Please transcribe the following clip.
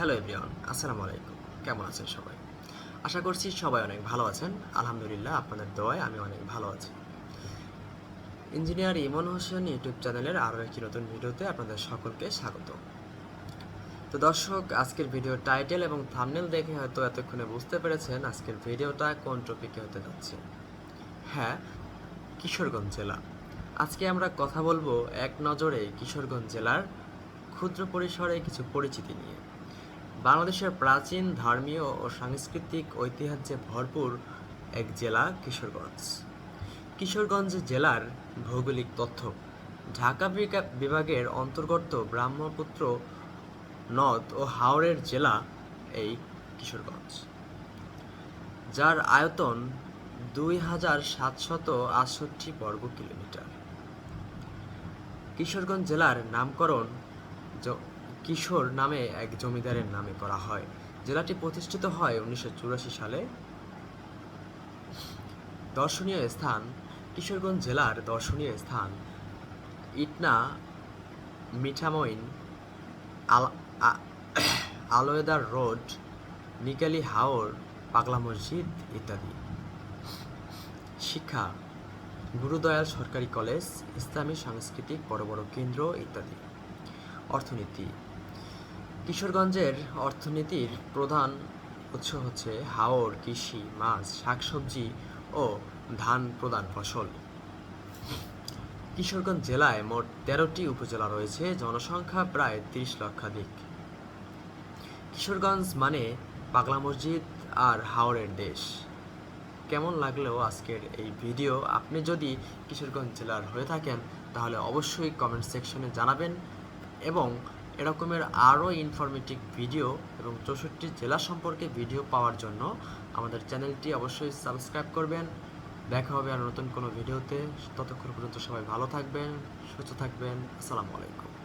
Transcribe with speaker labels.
Speaker 1: Hello everyone, আসসালামু আলাইকুম। কেমন আছেন সবাই? আশা করছি সবাই অনেক ভালো আছেন। আলহামদুলিল্লাহ আপনাদের দোয়ায় আমি অনেক ভালো আছি। ইঞ্জিনিয়ার ইমন হোসেন ইউটিউব চ্যানেলের আরও একটি নতুন ভিডিওতে আপনাদের সকলকে স্বাগত। তো দর্শক, আজকের ভিডিও টাইটেল এবং থামনেল দেখে হয়তো এতক্ষণে বুঝতে পেরেছেন আজকের ভিডিওটা কোন টপিকে হতে যাচ্ছে। হ্যাঁ কিশোরগঞ্জ জেলা। আজকে আমরা কথা বলব এক নজরে কিশোরগঞ্জ জেলার ক্ষুদ্র পরিসরে কিছু পরিচিতি নিয়ে। বাংলাদেশের প্রাচীন ধর্মীয় ও সাংস্কৃতিক ঐতিহ্যে ভরপুর এক জেলা কিশোরগঞ্জ। কিশোরগঞ্জ জেলার ভৌগোলিক তথ্য। ঢাকা বিভাগের অন্তর্গত ব্রহ্মপুত্র, নদ ও হাওড়ের জেলা এই কিশোরগঞ্জ। যার আয়তন দুই হাজার সাতশত আটষট্টি বর্গ কিলোমিটার কিশোরগঞ্জ জেলার নামকরণ কিশোর নামে এক জমিদারের নামে করা হয়। জেলাটি প্রতিষ্ঠিত হয় উনিশশো চুরাশি সালে। দর্শনীয় স্থান, কিশোরগঞ্জ জেলার দর্শনীয় স্থান, ইটনা, মিঠামইন, আল আলোয়দার রোড, নিকালি হাওর, পাগলা মসজিদ ইত্যাদি। শিক্ষা, গুরুদয়াল সরকারি কলেজ, ইসলামী সাংস্কৃতিক বড় বড় কেন্দ্র ইত্যাদি। অর্থনীতি কিশোরগঞ্জের অর্থনীতির প্রধান উৎস হচ্ছে হাওর, কৃষি, মাছ, শাকসবজি ও ধান প্রধান ফসল। কিশোরগঞ্জ জেলায় মোট তেরোটি উপজেলা রয়েছে, জনসংখ্যা প্রায় তিরিশ লক্ষাধিক। কিশোরগঞ্জ মানে পাগলা মসজিদ আর হাওড়ের দেশ। কেমন লাগল আজকের এই ভিডিও? আপনি যদি কিশোরগঞ্জ জেলার হয়ে থাকেন, তাহলে অবশ্যই কমেন্ট সেকশনে জানাবেন এবং এরকমের আরও ইনফরমেটিভ ভিডিও এবং চৌষট্টি জেলা সম্পর্কে ভিডিও পাওয়ার জন্য আমাদের চ্যানেলটি অবশ্যই সাবস্ক্রাইব করবেন। দেখা হবে আর নতুন কোনো ভিডিওতে ততক্ষণ পর্যন্ত সবাই ভালো থাকবেন, সুস্থ থাকবেন। আসসালামু আলাইকুম।